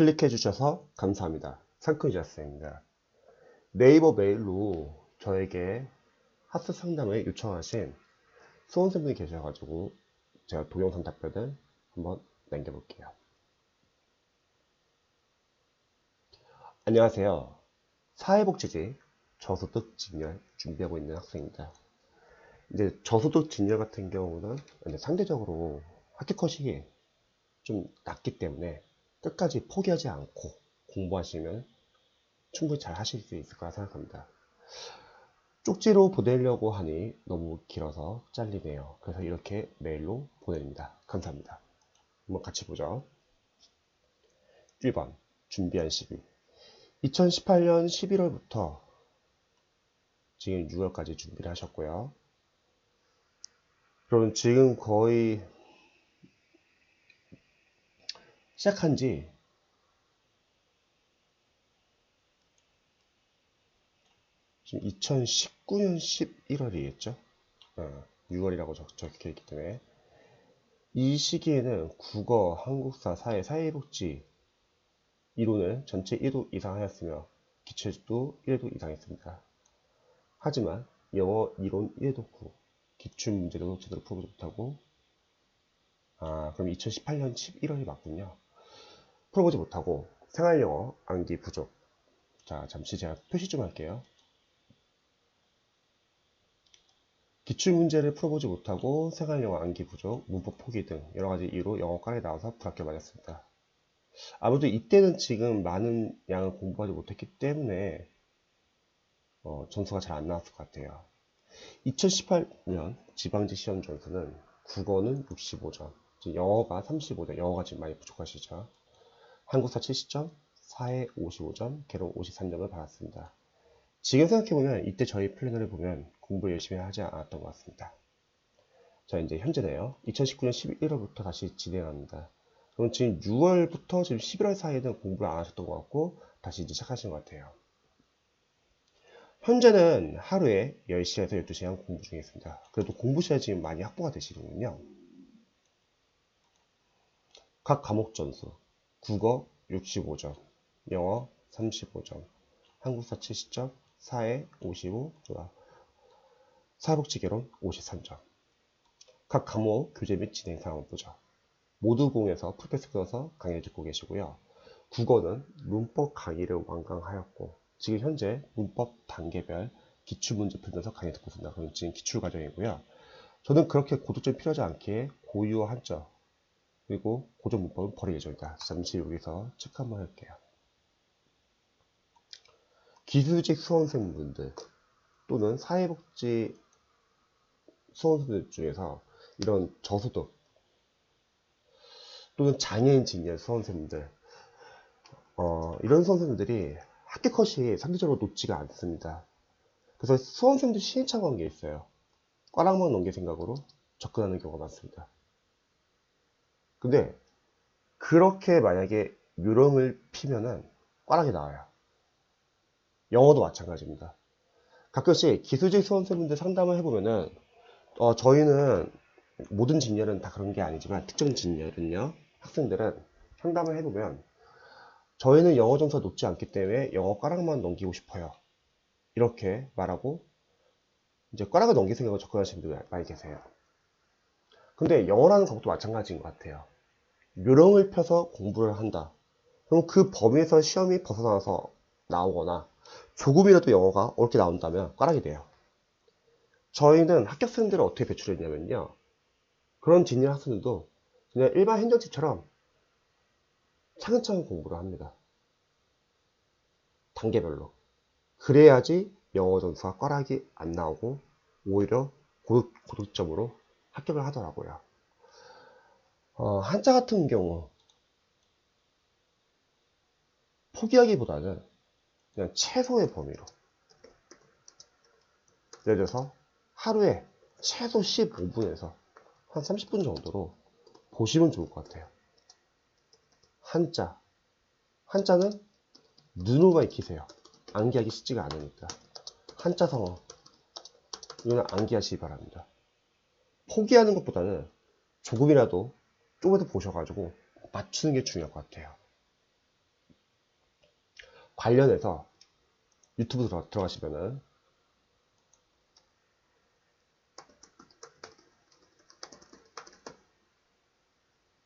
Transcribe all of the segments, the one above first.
클릭해 주셔서 감사합니다. 상큼이 자스입니다. 네이버 메일로 저에게 학습 상담을 요청하신 수험생분이 계셔가지고 제가 동영상 답변을 한번 남겨볼게요. 안녕하세요. 사회복지직 저소득 진열 준비하고 있는 학생입니다. 이제 저소득 진열 같은 경우는 상대적으로 학교 컷이 좀 낮기 때문에 끝까지 포기하지 않고 공부하시면 충분히 잘 하실 수 있을 거라 생각합니다. 쪽지로 보내려고 하니 너무 길어서 잘리네요. 그래서 이렇게 메일로 보냅니다. 감사합니다. 한번 같이 보죠. 1번 준비한 시기 2018년 11월부터 지금 6월까지 준비를 하셨고요. 그럼 지금 거의 시작한 지 지금 2019년 11월이겠죠? 어, 6월이라고 적, 적혀 있기 때문에 이 시기에는 국어, 한국사, 사회, 사회복지 이론을 전체 1도 이상 하였으며 기출도 1도 이상 했습니다. 하지만 영어 이론 1도 9, 기출 문제도 제대로 풀지 못하고 아 그럼 2018년 11월이 맞군요. 풀어보지 못하고 생활영어 암기 부족 자 잠시 제가 표시 좀 할게요. 기출문제를 풀어보지 못하고 생활영어 암기 부족, 문법 포기 등 여러가지 이유로 영어과에 나와서 불합격 맞았습니다. 아무래도 이때는 지금 많은 양을 공부하지 못했기 때문에 어, 점수가 잘 안 나왔을 것 같아요. 2018년 지방지 시험 점수는 국어는 65점, 영어가 35점, 영어가 지금 많이 부족하시죠. 한국사 70점, 사회 55점, 개론 53점을 받았습니다. 지금 생각해보면 이때 저희 플래너를 보면 공부 열심히 하지 않았던 것 같습니다. 자 이제 현재네요. 2019년 11월부터 다시 진행합니다. 그럼 지금 6월부터 지금 11월 사이에는 공부를 안 하셨던 것 같고 다시 이제 시작하신 것 같아요. 현재는 하루에 10시에서 12시간 공부 중에 있습니다. 그래도 공부 시간이 지금 많이 확보가 되시는군요. 각 과목 점수 국어 65점, 영어 35점, 한국사 70점, 사회 55, 사회복지개론 53점. 각 과목 교재 및 진행 상황을 보죠. 모두 공에서 풀패스 끊어서 강의 듣고 계시고요. 국어는 문법 강의를 완강하였고 지금 현재 문법 단계별 기출문제 풀면서 강의 듣고 있습니다. 그럼 지금 기출 과정이고요. 저는 그렇게 고득점 필요하지 않게 고유어 한자 그리고 고전 문법은 버릴 예정이다. 잠시 여기서 체크 한번 할게요. 기술직 수험생분들 또는 사회복지 수험생들 중에서 이런 저소득 또는 장애인 직렬 수험생들 어, 이런 수험생들이 학교 컷이 상대적으로 높지가 않습니다. 그래서 수험생들 시행착오 한 게 있어요. 꽈락만 넘길 생각으로 접근하는 경우가 많습니다. 근데 그렇게 만약에 요령을 피면은 꽈락이 나와요. 영어도 마찬가지입니다. 가끔씩 기술직 수험생분들 상담을 해보면은 어, 저희는 모든 진열은 다 그런 게 아니지만 특정 진열은요 학생들은 상담을 해보면 저희는 영어 점수가 높지 않기 때문에 영어 꽈락만 넘기고 싶어요 이렇게 말하고 이제 꽈락을 넘길 생각을 접근하시는 분들 많이 계세요 근데 영어라는 것도 마찬가지인 것 같아요 요령을 펴서 공부를 한다 그럼 그 범위에서 시험이 벗어나서 나오거나 조금이라도 영어가 옳게 나온다면 꽈락이 돼요. 저희는 합격생들을 어떻게 배출했냐면요. 그런 진열 학생들도 그냥 일반 행정치처럼 차근차근 공부를 합니다. 단계별로. 그래야지 영어 점수가 꽈락이 안 나오고 오히려 고득, 고득점으로 합격을 하더라고요. 어, 한자 같은 경우 포기하기보다는 그냥 최소의 범위로 예를 들어서 하루에 최소 15분에서 한 30분 정도로 보시면 좋을 것 같아요. 한자. 한자는 눈으로만 익히세요. 암기하기 쉽지가 않으니까. 한자 성어. 이거는 암기하시기 바랍니다. 포기하는 것보다는 조금이라도 조금 더 보셔가지고 맞추는 게 중요할 것 같아요. 관련해서 유튜브 들어, 들어가시면은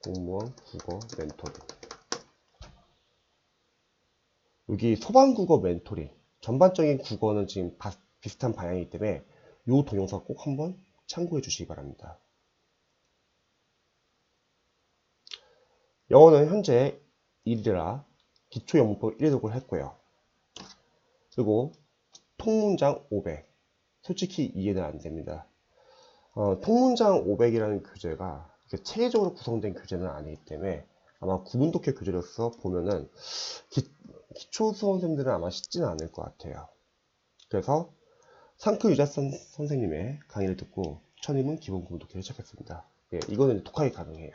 공무원 국어 멘토링 여기 소방국어 멘토링 전반적인 국어는 지금 바- 비슷한 방향이기 때문에 이 동영상 꼭 한번 참고해 주시기 바랍니다. 영어는 현재 1이라 기초 영문법 1회독을 했고요. 그리고 통문장 500 솔직히 이해는 안 됩니다. 어, 통문장 500이라는 교재가 체계적으로 구성된 교재는 아니기 때문에 아마 구문독해 교재로서 보면은 기, 기초 수험생들은 아마 쉽지는 않을 것 같아요. 그래서 상크 유자 선, 선생님의 강의를 듣고 천임은 기본 구문독해를 시작했습니다. 예, 이거는 독학이 가능해요.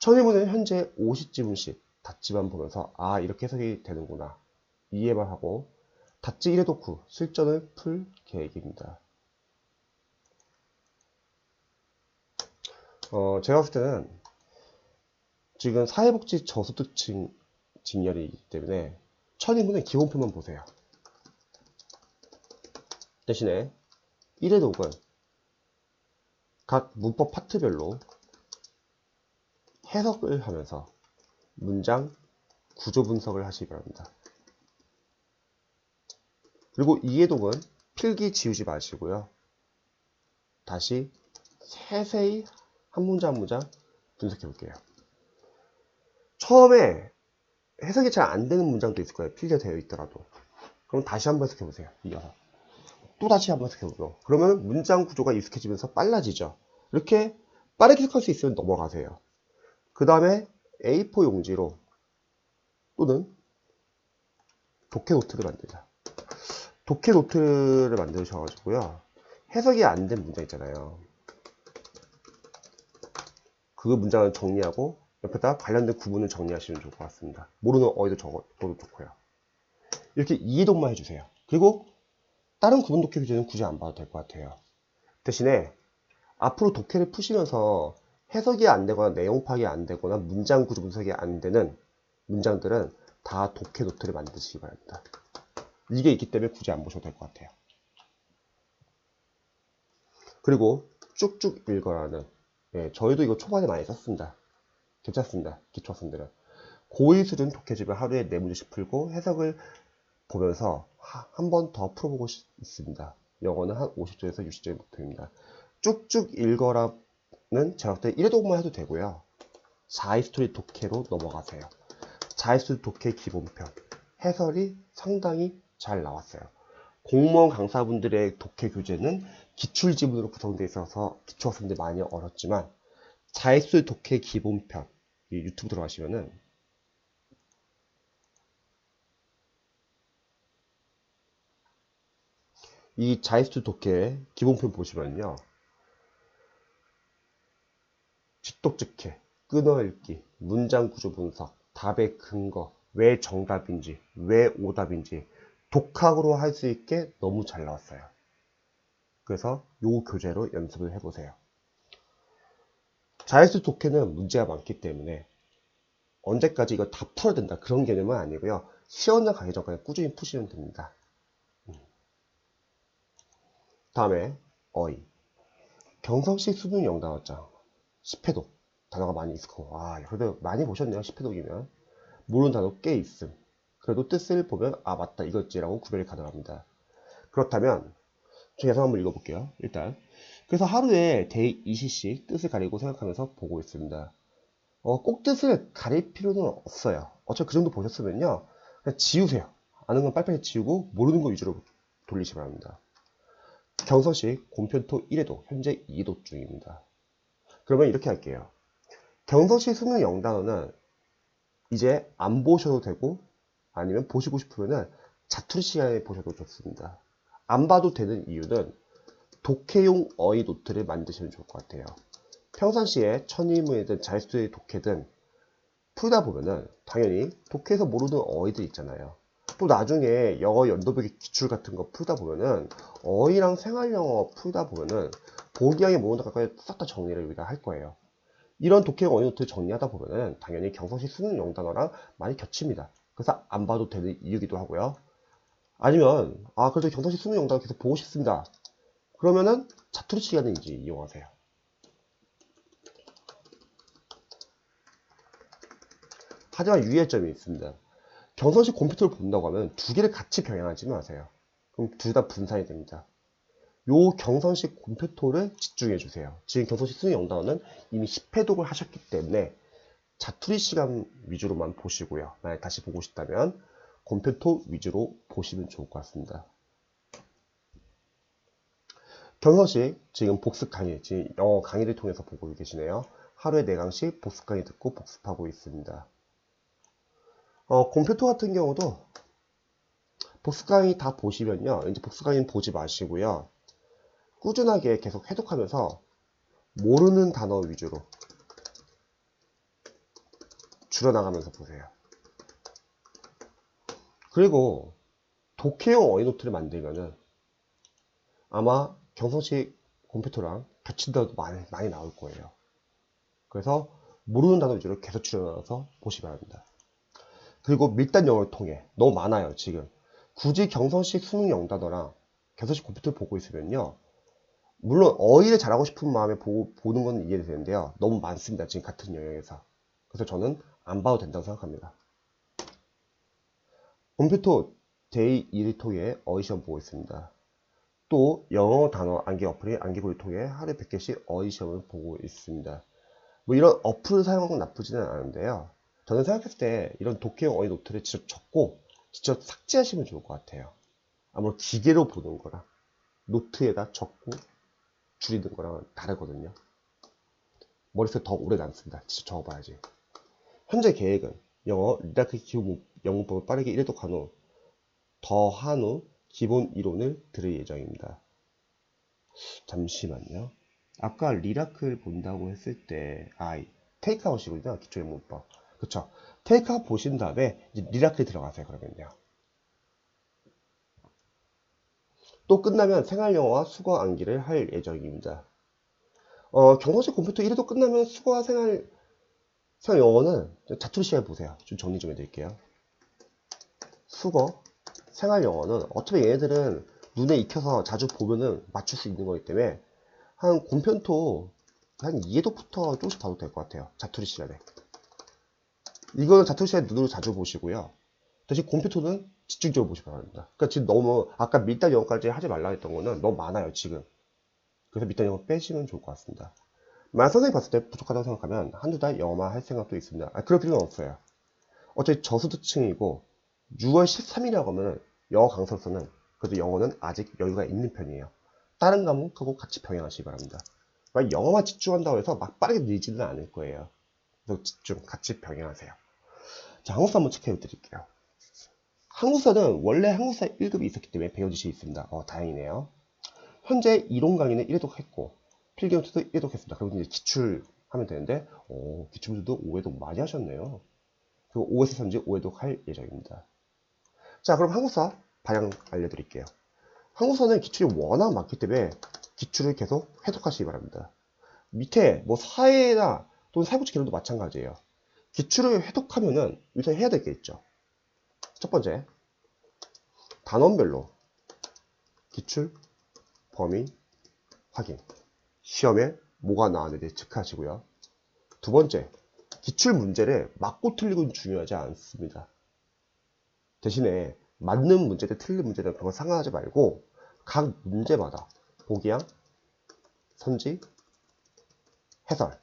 천임은 현재 50지문씩 닷지만 보면서 아 이렇게 해석이 되는구나 이해만 하고 닷지 1회독 후 실전을 풀 계획입니다. 어, 제가 봤을 때는 지금 사회복지 저소득층 직렬이기 때문에 천인분의 기본표만 보세요. 대신에 1회독은 각 문법 파트별로 해석을 하면서 문장 구조 분석을 하시기 바랍니다. 그리고 2회독은 필기 지우지 마시고요. 다시 세세히 한 문장 한 문장 분석해 볼게요. 처음에 해석이 잘 안 되는 문장도 있을 거예요. 필기가 되어 있더라도. 그럼 다시 한번 해석해 보세요. 이어서. 또 다시 한번 보고. 그러면 문장 구조가 익숙해지면서 빨라지죠. 이렇게 빠르게 해석할 수 있으면 넘어가세요. 그 다음에 A4 용지로 또는 독해 노트를 만들자. 독해 노트를 만드셔가지고요. 해석이 안 된 문장 있잖아요. 그 문장을 정리하고 옆에다 관련된 구문을 정리하시면 좋을 것 같습니다. 모르는 어휘도 적어도 좋고요. 이렇게 이해독만 해주세요. 그리고 다른 구문 독해 교재는 굳이 안 봐도 될 것 같아요. 대신에 앞으로 독해를 푸시면서 해석이 안 되거나 내용 파악이 안 되거나 문장 구조 분석이 안 되는 문장들은 다 독해 노트를 만드시기 바랍니다. 이게 있기 때문에 굳이 안 보셔도 될 것 같아요. 그리고 쭉쭉 읽어라는 예, 저희도 이거 초반에 많이 썼습니다. 괜찮습니다. 기초 학생들은. 고2 수준 독해집을 하루에 4문제씩 풀고 해석을 보면서 한 번 더 풀어보고 싶- 있습니다. 영어는 한 50점에서 60점의 목표입니다. 쭉쭉 읽어라는 볼때 1회독만 해도 되고요. 자이스토리 독해로 넘어가세요. 자이스토리 독해 기본편. 해설이 상당히 잘 나왔어요. 공무원 강사분들의 독해 교재는 기출 지문으로 구성되어 있어서 기초학생들 많이 어렵지만 자이스토리 독해 기본편 이 유튜브 들어가시면은 이 자이스토리 독해 기본편 보시면요 직독즉해 끊어읽기 문장 구조 분석 답의 근거 왜 정답인지 왜 오답인지 독학으로 할 수 있게 너무 잘 나왔어요. 그래서 요 교재로 연습을 해보세요. 자연수 독해는 문제가 많기 때문에 언제까지 이거 다 풀어야 된다 그런 개념은 아니고요. 시험장 가기 전까지 꾸준히 푸시면 됩니다. 음. 다음에 어휘 경성시 수능 영단어장 10회독 단어가 많이 있고 아 그래도 많이 보셨네요 10회독이면 모르는 단어 꽤 있음 그래도 뜻을 보면 아 맞다 이거지라고 구별이 가능합니다. 그렇다면 제가 한번 읽어볼게요. 일단 그래서 하루에 대 20씩 뜻을 가리고 생각하면서 보고 있습니다. 어, 꼭 뜻을 가릴 필요는 없어요. 어차피 그 정도 보셨으면요. 그냥 지우세요. 아는 건 빨리빨리 지우고 모르는 거 위주로 돌리시 기 바랍니다. 경서식 공편토 1회도 현재 2도 중입니다. 그러면 이렇게 할게요. 경서식 수능 영단어는 이제 안 보셔도 되고 아니면 보시고 싶으면은 자투리 시간에 보셔도 좋습니다. 안 봐도 되는 이유는 독해용 어휘 노트를 만드시면 좋을 것 같아요. 평상시에 천의문이든 자유수의 독해든 풀다 보면은 당연히 독해에서 모르는 어휘들 있잖아요. 또 나중에 영어 연도별기 기출 같은 거 풀다 보면은 어휘랑 생활영어 풀다 보면은 보기양에 모르는 것까지 싹 다 정리를 우리가 할 거예요. 이런 어휘 노트를 정리하다 보면은 당연히 경성시 수능 영단어랑 많이 겹칩니다. 그래서 안 봐도 되는 이유기도 하고요. 아니면 아 그래도 경성시 수능 영상을 계속 보고 싶습니다. 그러면은 자투리 시간을 이제 이용하세요. 하지만 유의할 점이 있습니다. 경성시 컴퓨터를 본다고 하면 두 개를 같이 병행하지 마세요. 그럼 둘 다 분산이 됩니다. 요 경성시 컴퓨터를 집중해 주세요. 지금 경성시 수능 영단어는 이미 10회독을 하셨기 때문에 자투리 시간 위주로만 보시고요. 만약 다시 보고 싶다면 컴퓨터 위주로 보시면 좋을 것 같습니다. 경성시 지금 복습 강의, 지금 영어 강의를 통해서 보고 계시네요. 하루에 4강씩 복습 강의 듣고 복습하고 있습니다. 어, 컴퓨터 같은 경우도 복습 강의 다 보시면요. 이제 복습 강의는 보지 마시고요. 꾸준하게 계속 해독하면서 모르는 단어 위주로 줄여나가면서 보세요. 그리고 독해용 어휘노트를 만들면은 아마 경성시 컴퓨터랑 겹친 단어도 많이, 많이 나올 거예요. 그래서 모르는 단어 위주로 계속 줄여나가서 보시기 바랍니다. 그리고 밀단 영어를 통해. 너무 많아요 지금. 굳이 경성식 수능 영단어랑 경성식 컴퓨터를 보고 있으면요. 물론 어휘를 잘하고 싶은 마음에 보, 보는 건 이해되는데요. 너무 많습니다 지금 같은 영역에서. 그래서 저는 안 봐도 된다고 생각합니다. 컴퓨터 데이 1을 통해 어휘 시험 보고 있습니다. 또 영어 단어 암기 어플인 암기고를 통해 하루에 100개씩 어휘 시험을 보고 있습니다. 뭐 이런 어플을 사용하는 건 나쁘지는 않은데요 저는 생각했을 때 이런 독해용 어휘 노트를 직접 적고 직접 삭제하시면 좋을 것 같아요. 아무래도 기계로 보는 거랑 노트에다 적고 줄이는 거랑은 다르거든요. 머릿속에 더 오래 남습니다. 직접 적어봐야지. 현재 계획은 영어 리다크 기본 영문법을 빠르게 1회독 한 후 더한 후 기본 이론을 들을 예정입니다. 잠시만요. 아까 리라크를 본다고 했을 때, 아, 테이크아웃이군요. 기초 영문법. 그쵸? 테이크아웃 보신 다음에 이제 리라클 들어가세요. 그러면요. 또 끝나면 생활영어와 수거 암기를 할 예정입니다. 어, 경성시 컴퓨터 1회도 끝나면 수거와 생활, 생활 영어는 자투리 시간 보세요. 좀 정리 좀 해드릴게요. 수거, 생활 영어는 어차피 얘네들은 눈에 익혀서 자주 보면은 맞출 수 있는 거기 때문에 한 곰편토 한 2회도부터 조금씩 봐도 될 것 같아요. 자투리 시간에. 이거는 자투시에 눈으로 자주 보시고요. 대신 컴퓨터는 집중적으로 보시기 바랍니다. 그러니까 지금 너무 아까 밀당 영어까지 하지 말라 했던 거는 너무 많아요 지금. 그래서 밀당 영어 빼시면 좋을 것 같습니다. 만약 선생님이 봤을 때 부족하다고 생각하면 한두 달 영어만 할 생각도 있습니다. 아, 그럴 필요는 없어요. 어차피 저수득층이고 6월 13일이라고 하면 영어 강사로서는 그래도 영어는 아직 여유가 있는 편이에요. 다른 과목하고 같이 병행하시기 바랍니다. 영어만 집중한다고 해서 막 빠르게 늘지는 않을 거예요. 집중, 같이 병행하세요. 자, 한국사 한번 체크해 드릴게요. 한국사는 원래 한국사 1급이 있었기 때문에 배워질 수 있습니다. 어, 다행이네요. 현재 이론 강의는 1회독 했고, 필기노트도 1회독 했습니다. 그리고 이제 기출 하면 되는데, 오, 기출문제도 5회독 많이 하셨네요. 그리고 5에서 선지 5회독 할 예정입니다. 자, 그럼 한국사 방향 알려드릴게요. 한국사는 기출이 워낙 많기 때문에 기출을 계속 해독하시기 바랍니다. 밑에 뭐 사회나 또는 사고치 개론도 마찬가지예요. 기출을 해독하면은 여기서 해야 될 게 있죠. 첫 번째, 단원별로 기출, 범위, 확인. 시험에 뭐가 나왔는지 체크하시고요. 두 번째, 기출 문제를 맞고 틀리고는 중요하지 않습니다. 대신에 맞는 문제들, 틀린 문제들 그런 거 상관하지 말고 각 문제마다 보기양, 선지, 해설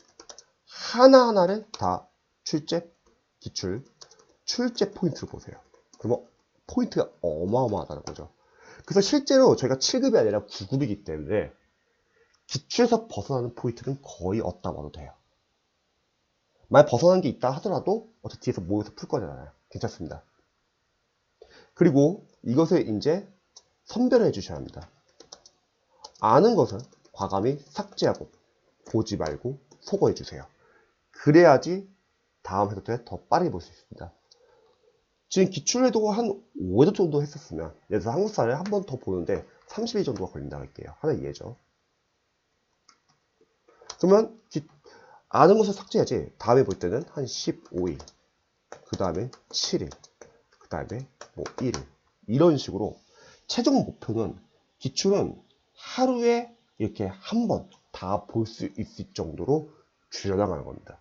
하나하나를 다 출제, 기출, 출제 포인트를 보세요. 그러면 포인트가 어마어마하다는 거죠. 그래서 실제로 저희가 7급이 아니라 9급이기 때문에 기출에서 벗어나는 포인트는 거의 없다 봐도 돼요. 만약 벗어난 게 있다 하더라도 어차피 뒤에서 모여서 풀 거잖아요. 괜찮습니다. 그리고 이것을 이제 선별을 해주셔야 합니다. 아는 것은 과감히 삭제하고 보지 말고 소거해 주세요. 그래야지 다음 회도 때 더 빠르게 볼 수 있습니다. 지금 기출에도 한 5회도 정도 했었으면 예를 들어서 한국사를 한 번 더 보는데 30일 정도가 걸린다고 할게요. 하나 이해죠. 그러면 기, 아는 것을 삭제해야지 다음에 볼 때는 한 15일 그 다음에 7일 다음에 뭐 1. 이런 식으로 최종 목표는 기출은 하루에 이렇게 한 번 다 볼 수 있을 정도로 줄여나가는 겁니다.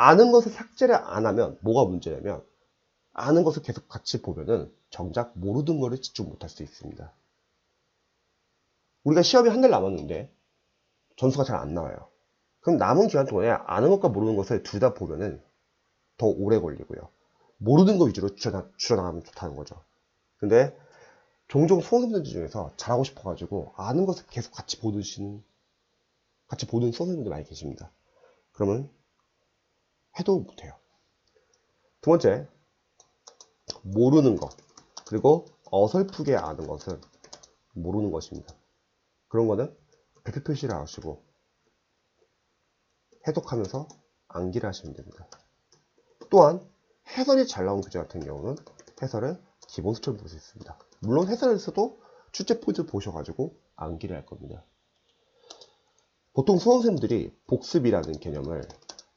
아는 것을 삭제를 안 하면 뭐가 문제냐면 아는 것을 계속 같이 보면은 정작 모르는 거를 집중 못할 수 있습니다. 우리가 시험이 한 달 남았는데 점수가 잘 안 나와요. 그럼 남은 기간 동안에 아는 것과 모르는 것을 둘 다 보면은 더 오래 걸리고요. 모르는 거 위주로 줄여나, 줄여나가면 좋다는 거죠. 근데 종종 수험생들 중에서 잘하고 싶어가지고 아는 것을 계속 같이 보시는 같이 보는 수험생들이 많이 계십니다. 그러면 해도 못해요. 두 번째, 모르는 것 그리고 어설프게 아는 것은 모르는 것입니다. 그런 거는 배표 표시를 하시고 해독하면서 암기를 하시면 됩니다. 또한 해설이 잘 나온 교재 같은 경우는 해설을 기본 수준으로 볼수 있습니다. 물론 해설에서도 출제 포인트 보셔가지고 암기를 할 겁니다. 보통 수험생들이 복습이라는 개념을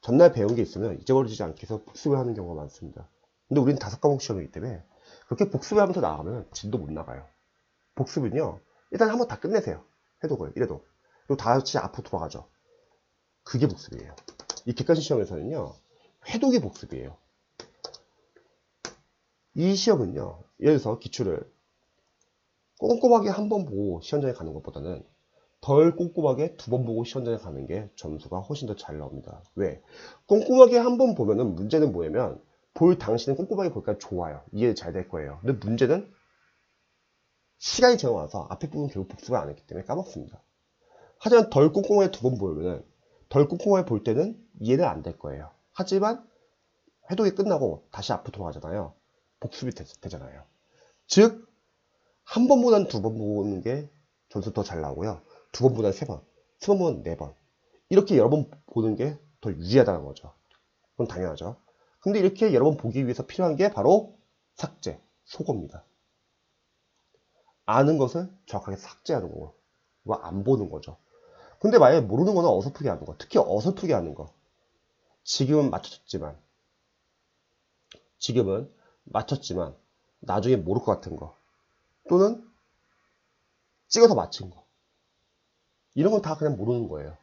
전날 배운 게 있으면 잊어버리지 않게 해서 복습을 하는 경우가 많습니다. 근데 우리는 다섯 과목 시험이기 때문에 그렇게 복습을 하면서 나가면 진도 못 나가요. 복습은요, 일단 한번 다 끝내세요. 해독을, 이래도. 그리고 다 같이 앞으로 돌아가죠. 그게 복습이에요. 이 객관식 시험에서는요, 해독이 복습이에요. 이 시험은요, 예를 들어서 기출을 꼼꼼하게 한 번 보고 시험장에 가는 것보다는 덜 꼼꼼하게 두 번 보고 시험장에 가는 게 점수가 훨씬 더 잘 나옵니다. 왜? 꼼꼼하게 한 번 보면은 문제는 뭐냐면 볼 당시는 꼼꼼하게 볼까 좋아요. 이해 잘 될 거예요. 근데 문제는 시간이 지나와서 앞에 부분 결국 복습을 안 했기 때문에 까먹습니다. 하지만 덜 꼼꼼하게 두 번 보면은 덜 꼼꼼하게 볼 때는 이해는 안 될 거예요. 하지만 해독이 끝나고 다시 앞으로 돌아가잖아요. 복습이 되, 잖아요 즉, 한 번보다는 두번 보는 게 점수 더 잘 나오고요. 두 번보다는 세 번, 세 번보다는 네 번. 이렇게 여러 번 보는 게 더 유리하다는 거죠. 그건 당연하죠. 근데 이렇게 여러 번 보기 위해서 필요한 게 바로 삭제, 속어입니다. 아는 것을 정확하게 삭제하는 거고, 안 보는 거죠. 근데 만약에 모르는 거는 어설프게 하는 거, 특히 어설프게 하는 거. 지금은 맞췄지만, 지금은 맞췄지만, 나중에 모를 것 같은 거. 또는 찍어서 맞춘 거. 이런 건 다 그냥 모르는 거예요.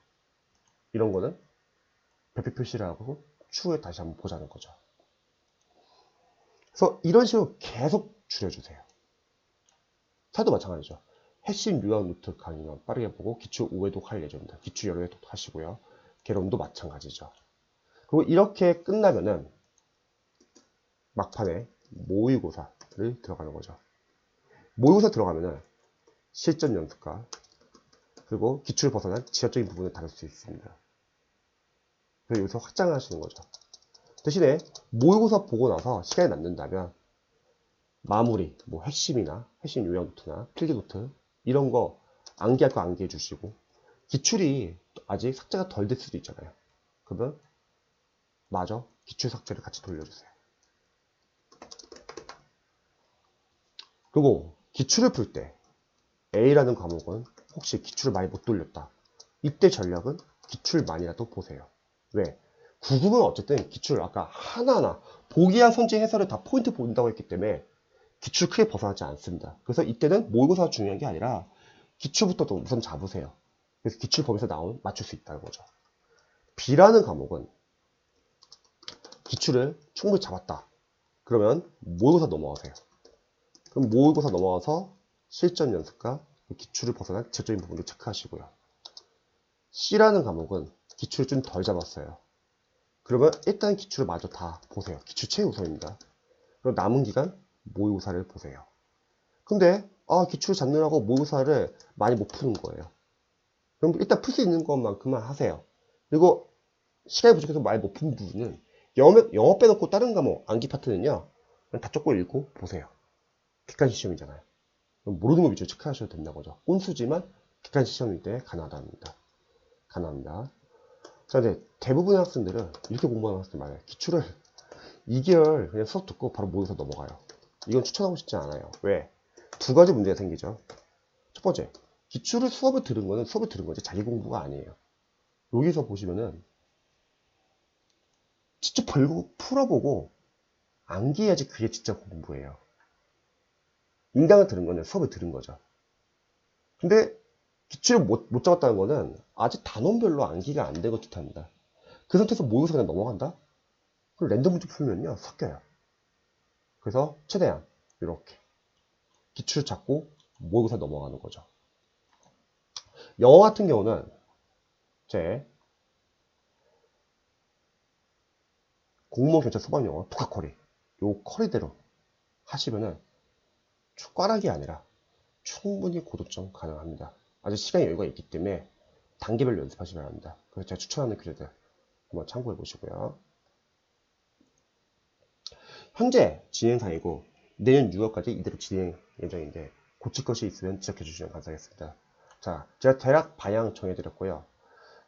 이런 거는 별표 표시를 하고 추후에 다시 한번 보자는 거죠. 그래서 이런 식으로 계속 줄여주세요. 사도 마찬가지죠. 핵심 유형 노트 강의만 빠르게 보고 기출 5회독 할 예정입니다. 기출 여러 회독 하시고요. 개론도 마찬가지죠. 그리고 이렇게 끝나면은 막판에 모의고사를 들어가는 거죠. 모의고사 들어가면은 실전 연습과 그리고 기출을 벗어난 지하적인 부분을 다룰 수 있습니다. 그래서 여기서 확장을 하시는 거죠. 대신에 모의고사 보고 나서 시간이 남는다면 마무리, 뭐 핵심이나 핵심 요약 노트나 필기 노트 이런 거 암기할 거 암기해 주시고 기출이 아직 삭제가 덜될 수도 있잖아요. 그러면 마저 기출 삭제를 같이 돌려주세요. 그리고 기출을 풀 때 A라는 과목은 혹시 기출을 많이 못 돌렸다. 이때 전략은 기출만이라도 보세요. 왜? 구급은 어쨌든 기출 아까 하나하나 보기와 선지 해설을 다 포인트 본다고 했기 때문에 기출 크게 벗어나지 않습니다. 그래서 이때는 모의고사가 중요한 게 아니라 기출부터 우선 잡으세요. 그래서 기출 범위에서 나온 맞출 수 있다는 거죠. B라는 과목은 기출을 충분히 잡았다. 그러면 모의고사 넘어가세요. 그럼 모의고사 넘어가서 실전 연습과 기출을 벗어난 지적인 부분도 체크하시고요. C라는 과목은 기출을 좀 덜 잡았어요. 그러면 일단 기출을 마저 다 보세요. 기출 최우선입니다. 그리고 남은 기간 모의고사를 보세요. 근데 아, 기출 잡느라고 모의고사를 많이 못 푸는 거예요. 그럼 일단 풀 수 있는 것만큼만 하세요. 그리고 시간이 부족해서 많이 못 푼 부분은 영어, 영어 빼놓고 다른 과목 암기 파트는요. 다 쫓고 읽고 보세요. 객관식 시험이잖아요. 모르는 거 위주로 체크하셔도 된다는 거죠. 꼰수지만 객관식 시험일 때 가능하답니다. 가능합니다. 자, 이제 대부분의 학생들은 이렇게 공부하는 학생들 많아요. 기출을 2개월 그냥 수업 듣고 바로 모의고사 넘어가요. 이건 추천하고 싶지 않아요. 왜? 두 가지 문제가 생기죠. 첫 번째, 기출을 수업을 들은 거는 수업을 들은 거지 자기 공부가 아니에요. 여기서 보시면은 직접 벌고 풀어보고 암기해야지 그게 진짜 공부예요. 인강을 들은 거는 수업을 들은 거죠. 근데 기출을 못, 못 잡았다는 거는 아직 단원별로 암기가 안된것 뜻합니다. 그 상태에서 모의고사 그냥 넘어간다? 그럼 랜덤 문제 풀면요 섞여요. 그래서 최대한 이렇게 기출 잡고 모의고사 넘어가는 거죠. 영어 같은 경우는 제 공무원 경찰 소방 영어 독학 커리 요 커리대로 하시면은 숟가락이 아니라 충분히 고득점 가능합니다. 아직 시간이 여유가 있기 때문에 단계별로 연습하시기 바랍니다. 그래서 제가 추천하는 퀴즈들 한번 참고해 보시고요. 현재 진행 상이고 내년 6월까지 이대로 진행 예정인데 고칠 것이 있으면 지적해 주시면 감사하겠습니다. 자, 제가 대략 방향 정해드렸고요.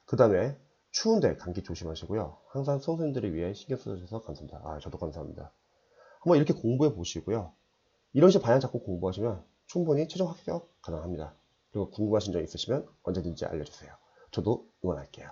그 다음에 추운데 감기 조심하시고요. 항상 수험생들을 위해 신경 써주셔서 감사합니다. 아, 저도 감사합니다. 한번 이렇게 공부해 보시고요. 이런 식으로 방향 잡고 공부하시면 충분히 최종 합격 가능합니다. 그리고 궁금하신 점 있으시면 언제든지 알려주세요. 저도 응원할게요.